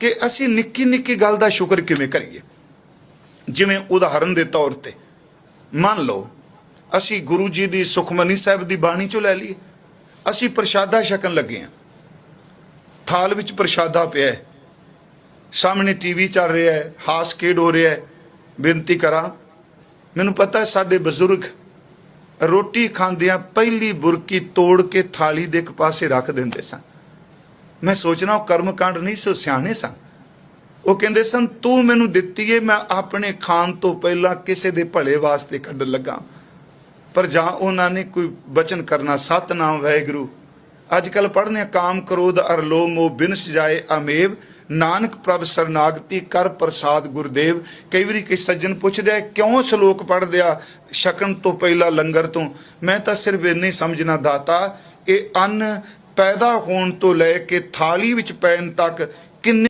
ਕਿ ਅਸੀਂ ਨਿੱਕੀ ਨਿੱਕੀ ਗੱਲ ਦਾ ਸ਼ੁਕਰ ਕਿਵੇਂ ਕਰੀਏ? ਜਿਵੇਂ ਉਦਾਹਰਨ ਦੇ ਤੌਰ ਤੇ, ਮੰਨ ਲਓ, ਅਸੀਂ ਗੁਰੂ ਜੀ ਦੀ ਸੁਖਮਨੀ ਸਾਹਿਬ ਦੀ ਬਾਣੀ ਚੋਂ ਲੈ ਲਈਏ। ਅਸੀਂ ਪ੍ਰਸ਼ਾਦਾ ਛਕਣ ਲੱਗੇ ਹਾਂ। ਥਾਲ ਵਿੱਚ ਪ੍ਰਸ਼ਾਦਾ ਪਿਆ ਹੈ। ਸਾਹਮਣੇ ਟੀਵੀ ਚੱਲ ਰਿਹਾ ਹੈ, ਹਾਸ ਖੇਡ ਹੋ ਰਿਹਾ ਹੈ। ਬੇਨਤੀ ਕਰਾਂ, ਮੈਨੂੰ ਪਤਾ ਹੈ ਸਾਡੇ ਬਜ਼ੁਰਗ ਰੋਟੀ ਖਾਂਦਿਆਂ ਪਹਿਲੀ ਬੁਰਕੀ ਤੋੜ ਕੇ ਥਾਲੀ ਦੇ ਇੱਕ ਪਾਸੇ ਰੱਖ ਦਿੰਦੇ ਸਨ। ਮੈਂ ਸੋਚਣਾ ਉਹ ਕਰਮਕਾਂਡ ਨਹੀਂ ਸੋ ਸਿਆਣੇ ਸਨ। ਉਹ ਕਹਿੰਦੇ ਸਨ, ਤੂੰ ਮੈਨੂੰ ਦਿੱਤੀ ਏ, ਮੈਂ ਆਪਣੇ ਖਾਣ ਤੋਂ ਪਹਿਲਾਂ ਕਿਸੇ ਦੇ ਭਲੇ ਵਾਸਤੇ ਕੱਢਣ ਲੱਗਾ। ਪਰ ਜਾਂ ਉਹਨਾਂ ਨੇ ਕੋਈ ਬਚਨ ਕਰਨਾ, ਸਤਨਾਮ ਵਾਹਿਗੁਰੂ। ਅੱਜ ਕੱਲ ਪੜ੍ਹਨੇ ਕਾਮ ਕ੍ਰੋਧ ਅਰ ਲੋਭ ਮੋਹ ਬਿਨ ਸਜਾਏ ਅਮੇਵ। ਨਾਨਕ ਪ੍ਰਭ ਸਰਨਾਗਤੀ ਕਰ ਪ੍ਰਸਾਦ ਗੁਰਦੇਵ। ਕਈ ਵਾਰੀ ਕਈ ਸੱਜਣ ਪੁੱਛਦੇ ਆ ਕਿਉਂ ਸ਼ਲੋਕ ਪੜ੍ਹਦੇ ਆ ਛਕਣ ਤੋਂ ਪਹਿਲਾਂ ਲੰਗਰ ਤੋਂ? ਮੈਂ ਤਾਂ ਸਿਰਫ ਇੰਨੀ ਸਮਝਣਾ, ਦਾਤਾ, ਇਹ ਅੰਨ ਪੈਦਾ ਹੋਣ ਤੋਂ ਲੈ ਕੇ ਥਾਲੀ ਵਿੱਚ ਪੈਣ ਤੱਕ ਕਿੰਨੇ